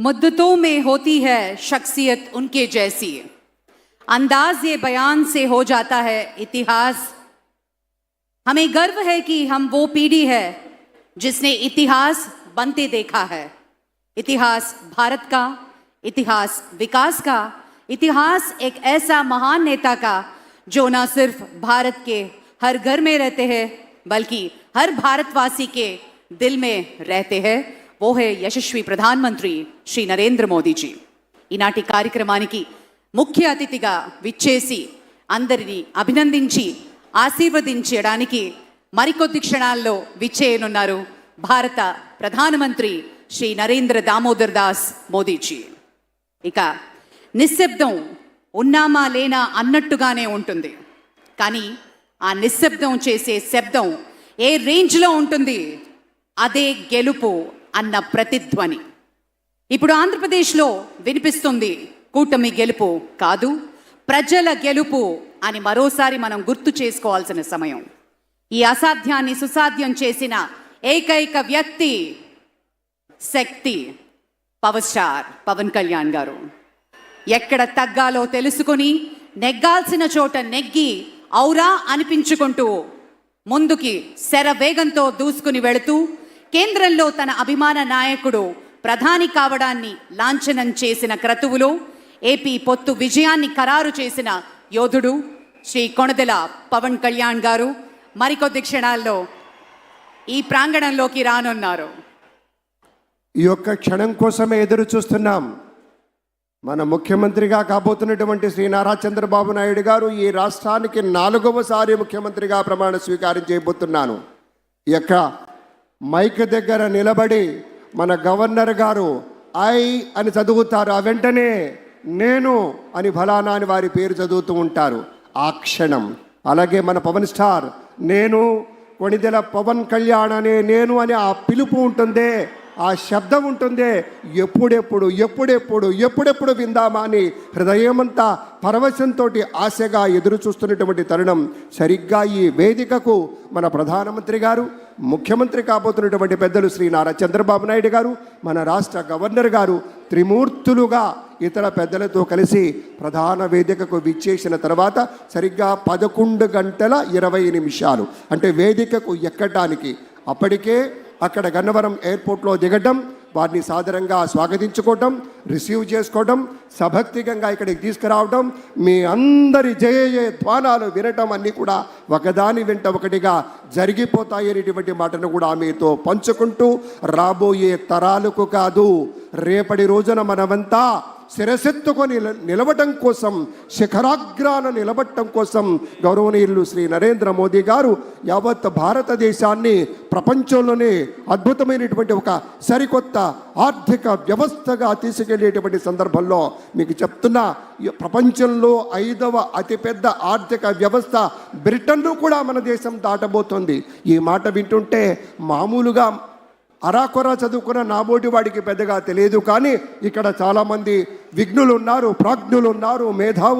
मुद्दतों में होती है शख्सियत उनके जैसी। अंदाज ये बयान से हो जाता है, इतिहास। हमें गर्व है कि हम वो पीढ़ी है जिसने इतिहास बनते देखा है। इतिहास भारत का, इतिहास विकास का, इतिहास एक ऐसा महान नेता का, जो ना सिर्फ़ भारत के हर घर में रहते हैं, बल्कि हर भारतवासी के दिल में रहते हैं। ఓహే యశస్వి ప్రధాన్ మంత్రి శ్రీ నరేంద్ర మోదీజీ. ఈనాటి కార్యక్రమానికి ముఖ్య అతిథిగా విచ్చేసి అందరినీ అభినందించి ఆశీర్వదించడానికి మరికొద్ది క్షణాల్లో విచ్చేయనున్నారు భారత ప్రధానమంత్రి శ్రీ నరేంద్ర దామోదర్ దాస్ మోదీజీ. ఇక నిశ్శబ్దం ఉన్నామా లేనా అన్నట్టుగానే ఉంటుంది. కానీ ఆ నిశ్శబ్దం చేసే శబ్దం ఏ రేంజ్లో ఉంటుంది? అదే గెలుపు. అన్న ప్రతిధ్వని. ఇప్పుడు ఆంధ్రప్రదేశ్లో వినిపిస్తుంది కూటమి గెలుపు కాదు ప్రజల గెలుపు అని మరోసారి మనం గుర్తు చేసుకోవాల్సిన సమయం. ఈ అసాధ్యాన్ని సుసాధ్యం చేసిన ఏకైక వ్యక్తి శక్తి పవర్ స్టార్ పవన్ కళ్యాణ్ గారు. ఎక్కడ తగ్గాలో తెలుసుకొని నెగ్గాల్సిన చోట నెగ్గి ఔరా అనిపించుకుంటూ ముందుకి శర వేగంతో దూసుకుని వెళుతూ కేంద్రంలో తన అభిమాన నాయకుడు ప్రధాని కావడాన్ని లాంఛనం చేసిన క్రతువులో ఏపీ పొత్తు విజయాన్ని ఖరారు చేసిన యోధుడు శ్రీ కొణదెల పవన్ కళ్యాణ్ గారు. మరికొద్ది క్షణాల్లో ఈ ప్రాంగణంలోకి రానున్నారు. ఈ యొక్క క్షణం కోసమే ఎదురు చూస్తున్నాం. మన ముఖ్యమంత్రిగా కాబోతున్నటువంటి శ్రీ నారా చంద్రబాబు నాయుడు గారు ఈ రాష్ట్రానికి నాలుగవసారి ముఖ్యమంత్రిగా ప్రమాణ స్వీకారం చేయబోతున్నాను. ఈ యొక్క మైక్ దగ్గర నిలబడి మన గవర్నర్ గారు ఐ అని చదువుతారు. ఆ వెంటనే నేను అని ఫలానా అని వారి పేరు చదువుతూ ఉంటారు. ఆ క్షణం. అలాగే మన పవన్ స్టార్ నేను కొణిదెల పవన్ కళ్యాణ్ అనే నేను అని ఆ పిలుపు ఉంటుందే ఆ శబ్దం ఉంటుందే ఎప్పుడెప్పుడు ఎప్పుడెప్పుడు ఎప్పుడెప్పుడు విందామా అని హృదయమంతా పరవశంతో ఆశగా ఎదురు చూస్తున్నటువంటి తరుణం సరిగ్గా ఈ వేదికకు మన ప్రధానమంత్రి గారు ముఖ్యమంత్రి కాబోతున్నటువంటి పెద్దలు శ్రీ నారా చంద్రబాబు నాయుడు గారు మన రాష్ట్ర గవర్నర్ గారు త్రిమూర్తులుగా ఇతర పెద్దలతో కలిసి ప్రధాన వేదికకు విచ్చేసిన తర్వాత సరిగ్గా పదకొండు గంటల ఇరవై నిమిషాలు. అంటే వేదికకు ఎక్కడానికి అప్పటికే అక్కడ గన్నవరం ఎయిర్పోర్ట్లో దిగడం వారిని సాదరంగా స్వాగతించుకోవటం రిసీవ్ చేసుకోవటం సభక్తికంగా ఇక్కడికి తీసుకురావటం మీ అందరి జయ జయ ధ్వానాలు వినటం అన్నీ కూడా ఒకదాని వెంట ఒకటిగా జరిగిపోతాయి అనేటువంటి మాటను కూడా మీతో పంచుకుంటూ రాబోయే తరాలకు కాదు రేపటి రోజున మనమంతా శిరసెత్తుకొని నిలవటం కోసం శిఖరాగ్రాన నిలబట్టం కోసం గౌరవనీయులు శ్రీ నరేంద్ర మోదీ గారు యావత్ భారతదేశాన్ని ప్రపంచంలోనే అద్భుతమైనటువంటి ఒక సరికొత్త ఆర్థిక వ్యవస్థగా తీసుకెళ్ళేటువంటి సందర్భంలో మీకు చెప్తున్నా ప్రపంచంలో ఐదవ అతిపెద్ద ఆర్థిక వ్యవస్థ బ్రిటన్ను కూడా మన దేశం దాటబోతోంది. ఈ మాట వింటుంటే మామూలుగా అరాకొరా చదువుకున్న నాబోటి వాడికి పెద్దగా తెలియదు కానీ ఇక్కడ చాలామంది విఘ్నులు ఉన్నారు ప్రాజ్ఞులు ఉన్నారు మేధావులు